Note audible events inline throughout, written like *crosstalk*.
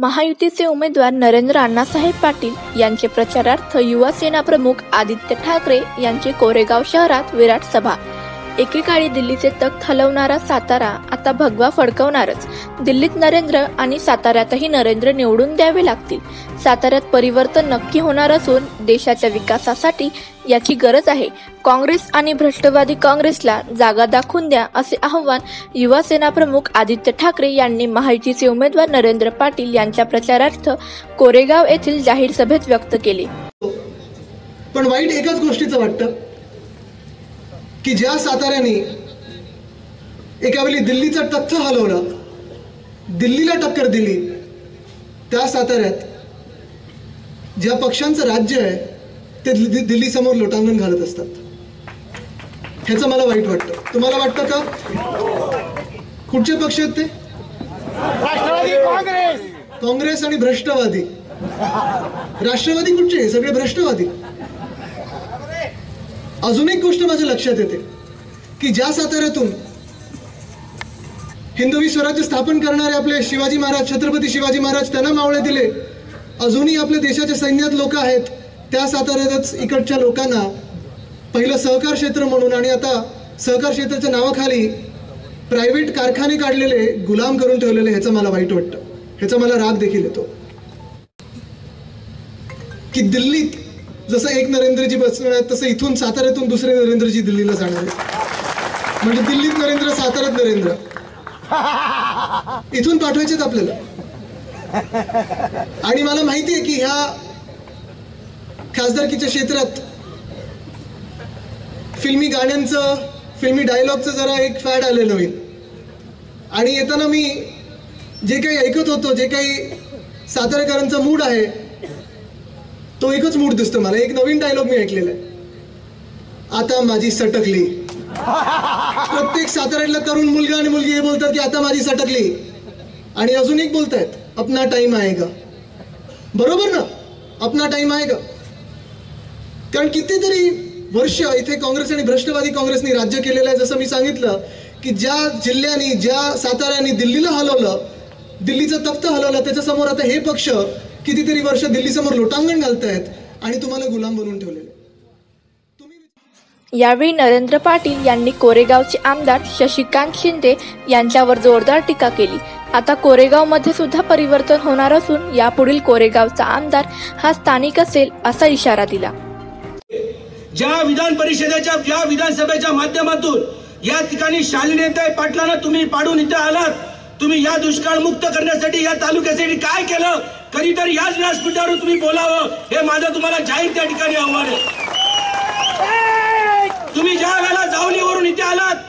महायुतीचे उमेदवार नरेंद्र अण्णासाहेब पाटील यांचे प्रचारार्थ युवा सेना प्रमुख आदित्य ठाकरे यांची कोरेगाव शहरात विराट सभा एकेकाळी दिल्लीचे तख्त हलवणारा सातारा आता भगवा फडकवणारच. दिल्लीत नरेंद्र आणि साताऱ्यातही नरेंद्र निवडून द्यावे लागतील. साताऱ्यात परिवर्तन नक्की होणार असून देशाच्या विकासासाठी याची गरज आहे. काँग्रेस आणि भ्रष्टवादी काँग्रेसला जागा दाखवून द्या असे आव्हान युवा सेना प्रमुख आदित्य ठाकरे यांनी महायुतीचे उमेदवार नरेंद्र पाटील यांच्या प्रचारार्थ कोरेगाव येथील जाहीर सभेत व्यक्त केले. पण वाईट एकाच गोष्टीचं वाटतं. की ज्या साताऱ्याने एका वेळी दिल्लीचा तख्त हलवला दिल्लीला टक्कर दिली त्या साताऱ्यात ज्या पक्षांचं राज्य आहे ते दिल्ली दिल्लीसमोर लोटांगण घालत असतात. ह्याचं मला वाईट वाटतं. तुम्हाला वाटतं का? कुठचे पक्ष आहेत ते? राष्ट्रवादी काँग्रेस. काँग्रेस आणि भ्रष्टवादी. राष्ट्रवादी कुठचे? सगळे भ्रष्टवादी. अजून एक गोष्ट माझ्या लक्षात येते की ज्या साताऱ्यातून हिंदवी स्वराज्य स्थापन करणारे आपले शिवाजी महाराज छत्रपती शिवाजी महाराज त्यांना मावळे दिले अजूनही आपल्या देशाच्या सैन्यात लोक आहेत त्या साताऱ्यातच इकडच्या लोकांना पहिलं सहकार क्षेत्र म्हणून आणि आता सहकार क्षेत्राच्या नावाखाली प्रायव्हेट कारखाने काढलेले गुलाम करून ठेवलेले ह्याचं मला वाईट वाटतं. ह्याचा मला राग देखील येतो. की दिल्लीत जसं एक नरेंद्रजी बसणार आहेत तसं इथून साताऱ्यातून दुसरे नरेंद्रजी दिल्लीला जाणार आहेत. म्हणजे दिल्लीत नरेंद्र साताऱ्यात नरेंद्र. इथून पाठवायचेत आपल्याला. आणि मला माहिती आहे की ह्या खासदारकीच्या क्षेत्रात फिल्मी गाण्यांचं फिल्मी डायलॉगचं जरा एक फॅड आलेलं होईल. आणि येताना मी जे काही ऐकत होतो जे काही सातारकरांचा मूड आहे तो एकच मूड दिसतो मला. एक नवीन डायलॉग मी ऐकलेला आहे. आता माझी सटकली. प्रत्येक साताऱ्यातला तरुण मुलगा आणि मुलगी हे बोलतात की आता माझी सटकली. आणि अजून एक बोलतायत अपना टाइम आएगा. बरोबर ना? अपना टाइम आएगा. कारण कितीतरी वर्ष इथे काँग्रेस आणि भ्रष्टवादी काँग्रेसने राज्य केलेलं आहे. जसं मी सांगितलं की ज्या जिल्ह्यांनी ज्या साताऱ्याने दिल्लीला हलवलं दिल्लीचं तख्त हलवलं त्याच्यासमोर आता हे पक्ष कितीतरी वर्ष दिल्लीसमोर लोटांगण घालतायत आणि तुम्हाला गुलाम बनवून ठेवलेले. तुम्ही यावेळी नरेंद्र पाटील यांनी कोरेगावचे आमदार शशिकांत शिंदे यांच्यावर जोरदार टीका केली. आता कोरेगावमध्ये सुद्धा परिवर्तन होणार असून यापुढील कोरेगावचा आमदार हा स्थानिक असेल असा इशारा दिला. ज्या विधान परिषदेच्या ज्या विधानसभेच्या माध्यमातून या ठिकाणी शालिनेताई पाटलांना तुम्ही पाडून इथे आलात तुम्ही या दुष्काळ मुक्त करण्यासाठी या तालुक्यासाठी काय केलं? कधीतरी याच व्यासपीठावर तुम्ही बोलावं. हे माझं तुम्हाला जाहीर त्या ठिकाणी आव्हान आहे. तुम्ही ज्या वेळेला जावलीवरून इथे आलात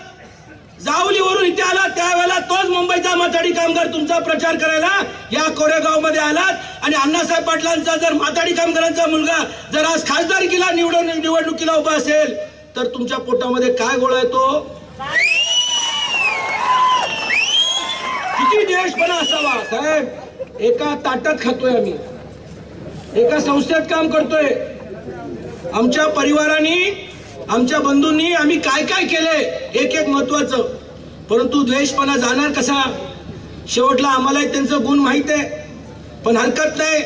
जावलीवरून इथे आलात त्यावेळेला तोच मुंबईचा माथाडी कामगार तुमचा प्रचार करायला या कोरेगावमध्ये आलात. आणि अण्णासाहेब पाटलांचा जर माथाडी कामगारांचा मुलगा जर आज खासदारकीला निवडून निवडणुकीला उभा असेल तर तुमच्या पोटामध्ये काय गोळा येतो किती देशपणा असावा साहेब. एका ताटात खातोय आम्ही. एका संस्थेत काम करतोय. आमच्या परिवाराने आमच्या बंधूंनी आम्ही काय काय केलंय एक एक महत्वाचं. परंतु द्वेषपणा जाणार कसा? शेवटला आम्हाला त्यांचं गुण माहीत आहे. पण हरकत नाही.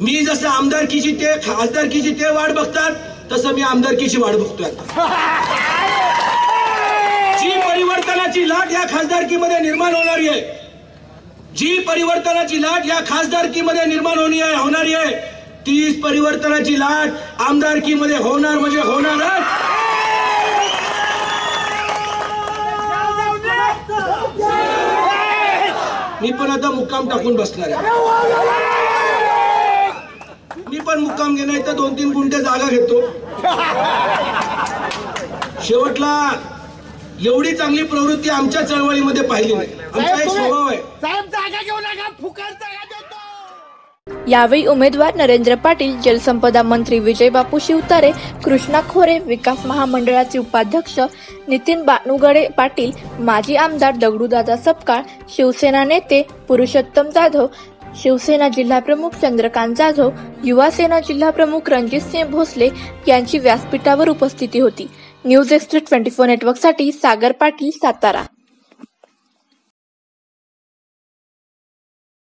मी जसं आमदारकीची ते खासदारकीची ते वाट बघतात तसं मी आमदारकीची वाट बघतोय *laughs* जी परिवर्तनाची लाट या खासदारकीमध्ये निर्माण होणारी आहे. जी परिवर्तनाची लाट या खासदारकीमध्ये निर्माण होणी आहे होणारी आहे. तीच परिवर्तनाची लाट आमदारकीमध्ये होणार म्हणजे होणारच. मी पण आता मुक्काम टाकून बसणार आहे. मी पण मुक्काम घेणार तर दोन तीन गुंठे जागा घेतो. शेवटला एवढी चांगली प्रवृत्ती आमच्या चळवळीमध्ये पाहिली नाही. आमचा एक स्वभाव आहे. साहेब जागा घेऊ नका फुकट जागा देतो. यावेळी उमेदवार नरेंद्र पाटील जलसंपदा मंत्री विजय बापू शिवतारे कृष्णा खोरे विकास महामंडळाचे उपाध्यक्ष नितीन बानुगडे पाटील माजी आमदार दगडूदादा सपकाळ शिवसेना नेते पुरुषोत्तम जाधव शिवसेना जिल्हाप्रमुख चंद्रकांत जाधव युवा सेना जिल्हाप्रमुख रणजितसिंह भोसले यांची व्यासपीठावर उपस्थिती होती. न्यूज एक्सप्रेस ट्वेंटी फोर नेटवर्कसाठी सागर पाटील सातारा.